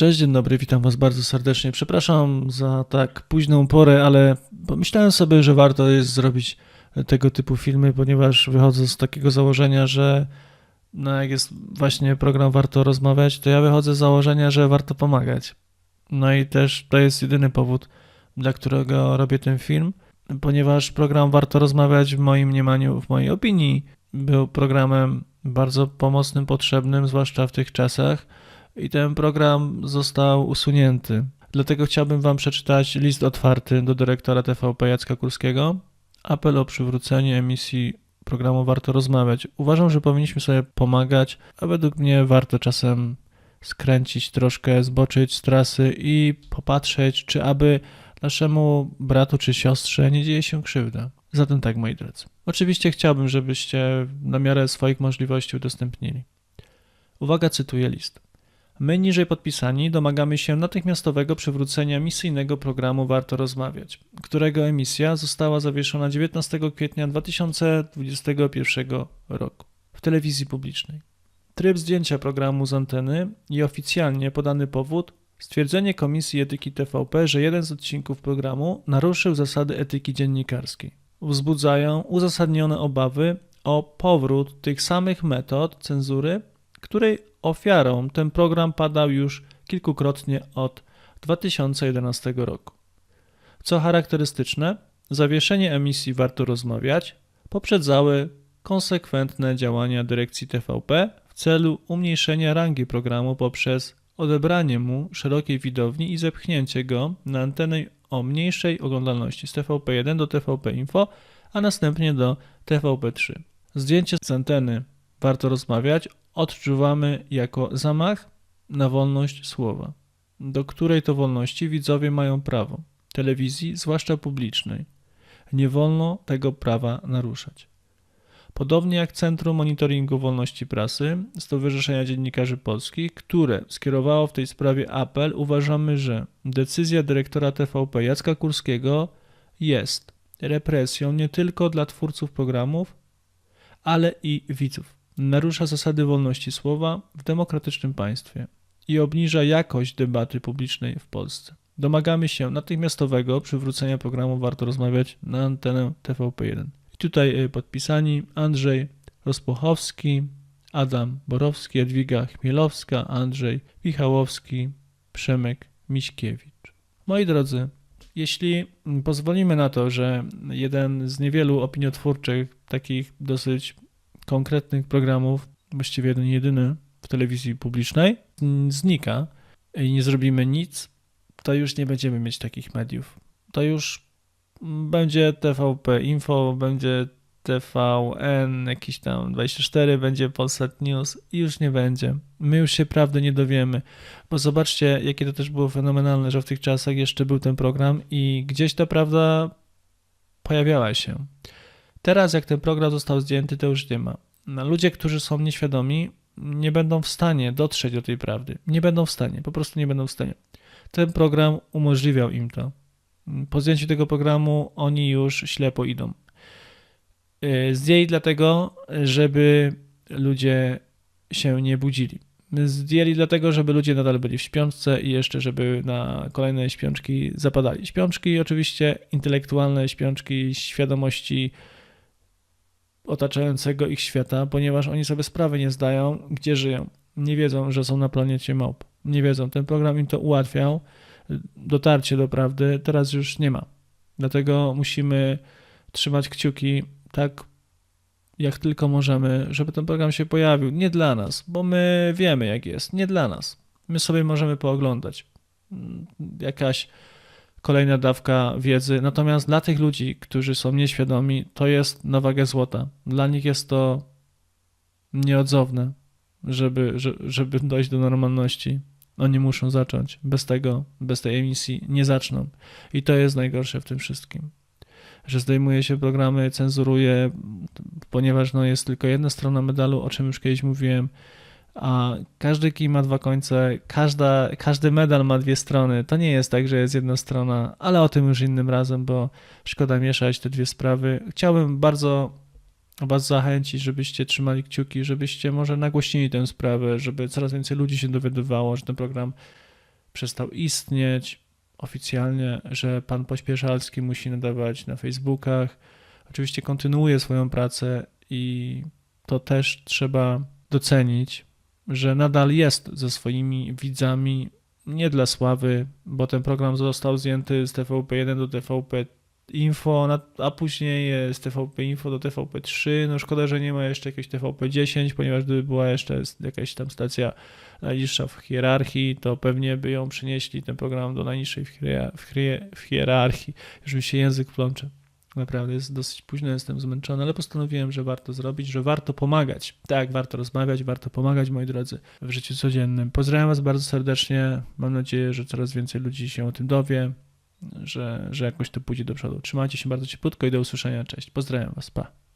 Cześć, dzień dobry, witam Was bardzo serdecznie. Przepraszam za tak późną porę, ale pomyślałem sobie, że warto jest zrobić tego typu filmy, ponieważ wychodzę z takiego założenia, że no jak jest właśnie program Warto Rozmawiać, to ja wychodzę z założenia, że warto pomagać. No i też to jest jedyny powód, dla którego robię ten film, ponieważ program Warto Rozmawiać w moim mniemaniu, w mojej opinii był programem bardzo pomocnym, potrzebnym, zwłaszcza w tych czasach i ten program został usunięty. Dlatego chciałbym Wam przeczytać list otwarty do dyrektora TVP Jacka Kurskiego. Apel o przywrócenie emisji programu Warto Rozmawiać. Uważam, że powinniśmy sobie pomagać, a według mnie warto czasem skręcić troszkę, zboczyć z trasy i popatrzeć, czy aby naszemu bratu czy siostrze nie dzieje się krzywda. Zatem tak, moi drodzy. Oczywiście chciałbym, żebyście na miarę swoich możliwości udostępnili. Uwaga, cytuję list. My, niżej podpisani, domagamy się natychmiastowego przywrócenia misyjnego programu Warto Rozmawiać, którego emisja została zawieszona 19 kwietnia 2021 roku w telewizji publicznej. Tryb zdjęcia programu z anteny i oficjalnie podany powód stwierdzenie Komisji Etyki TVP, że jeden z odcinków programu naruszył zasady etyki dziennikarskiej. Wzbudzają uzasadnione obawy o powrót tych samych metod cenzury, której ofiarą ten program padał już kilkukrotnie od 2011 roku. Co charakterystyczne, zawieszenie emisji Warto Rozmawiać poprzedzały konsekwentne działania dyrekcji TVP w celu umniejszenia rangi programu poprzez odebranie mu szerokiej widowni i zepchnięcie go na antenę o mniejszej oglądalności z TVP1 do TVP Info, a następnie do TVP3. Zdjęcie z anteny Warto Rozmawiać odczuwamy jako zamach na wolność słowa, do której to wolności widzowie mają prawo, telewizji, zwłaszcza publicznej. Nie wolno tego prawa naruszać. Podobnie jak Centrum Monitoringu Wolności Prasy, Stowarzyszenia Dziennikarzy Polskich, które skierowało w tej sprawie apel, uważamy, że decyzja dyrektora TVP Jacka Kurskiego jest represją nie tylko dla twórców programów, ale i widzów narusza zasady wolności słowa w demokratycznym państwie i obniża jakość debaty publicznej w Polsce. Domagamy się natychmiastowego przywrócenia programu Warto Rozmawiać na antenę TVP1. I tutaj y, podpisani Andrzej Rozpochowski, Adam Borowski, Jadwiga Chmielowska, Andrzej Michałowski, Przemek Miśkiewicz. Moi drodzy, jeśli pozwolimy na to, że jeden z niewielu opiniotwórczych, takich dosyć konkretnych programów, właściwie jeden jedyny w telewizji publicznej, znika i nie zrobimy nic, to już nie będziemy mieć takich mediów. To już będzie TVP Info, będzie TVN, jakiś tam 24, będzie Polsat News i już nie będzie. My już się prawdy nie dowiemy, bo zobaczcie, jakie to też było fenomenalne, że w tych czasach jeszcze był ten program i gdzieś ta prawda pojawiała się. Teraz, jak ten program został zdjęty, to już nie ma. No, ludzie, którzy są nieświadomi, nie będą w stanie dotrzeć do tej prawdy. Nie będą w stanie, po prostu nie będą w stanie. Ten program umożliwiał im to. Po zdjęciu tego programu oni już ślepo idą. Y, zdjęli dlatego, żeby ludzie się nie budzili. Zdjęli dlatego, żeby ludzie nadal byli w śpiączce i jeszcze, żeby na kolejne śpiączki zapadali. Śpiączki oczywiście intelektualne, śpiączki świadomości otaczającego ich świata, ponieważ oni sobie sprawy nie zdają, gdzie żyją. Nie wiedzą, że są na planecie małp. Nie wiedzą. Ten program im to ułatwiał. Dotarcie do prawdy teraz już nie ma. Dlatego musimy trzymać kciuki tak, jak tylko możemy, żeby ten program się pojawił. Nie dla nas, bo my wiemy, jak jest. Nie dla nas. My sobie możemy pooglądać. Jakaś kolejna dawka wiedzy. Natomiast dla tych ludzi, którzy są nieświadomi, to jest na wagę złota. Dla nich jest to nieodzowne, żeby, żeby dojść do normalności. Oni muszą zacząć. Bez tego, bez tej emisji nie zaczną. I to jest najgorsze w tym wszystkim. Że zdejmuje się programy, cenzuruje, ponieważ no, jest tylko jedna strona medalu, o czym już kiedyś mówiłem a każdy kij ma dwa końce, każda, każdy medal ma dwie strony. To nie jest tak, że jest jedna strona, ale o tym już innym razem, bo szkoda mieszać te dwie sprawy. Chciałbym bardzo Was zachęcić, żebyście trzymali kciuki, żebyście może nagłośnili tę sprawę, żeby coraz więcej ludzi się dowiadywało, że ten program przestał istnieć oficjalnie, że pan Pośpieszalski musi nadawać na Facebookach. Oczywiście kontynuuje swoją pracę i to też trzeba docenić, że nadal jest ze swoimi widzami nie dla sławy, bo ten program został zdjęty z TVP1 do TVP Info, a później z TVP Info do TVP3. No szkoda, że nie ma jeszcze jakiegoś TVP10, ponieważ gdyby była jeszcze jakaś tam stacja najniższa w hierarchii, to pewnie by ją przynieśli ten program do najniższej w, w hierarchii. Już mi się język plącze. Naprawdę jest dosyć późno, jestem zmęczony, ale postanowiłem, że warto zrobić, że warto pomagać. Tak, warto rozmawiać, warto pomagać, moi drodzy, w życiu codziennym. Pozdrawiam Was bardzo serdecznie. Mam nadzieję, że coraz więcej ludzi się o tym dowie, że, że jakoś to pójdzie do przodu. Trzymajcie się bardzo cieplutko i do usłyszenia. Cześć. Pozdrawiam Was. Pa.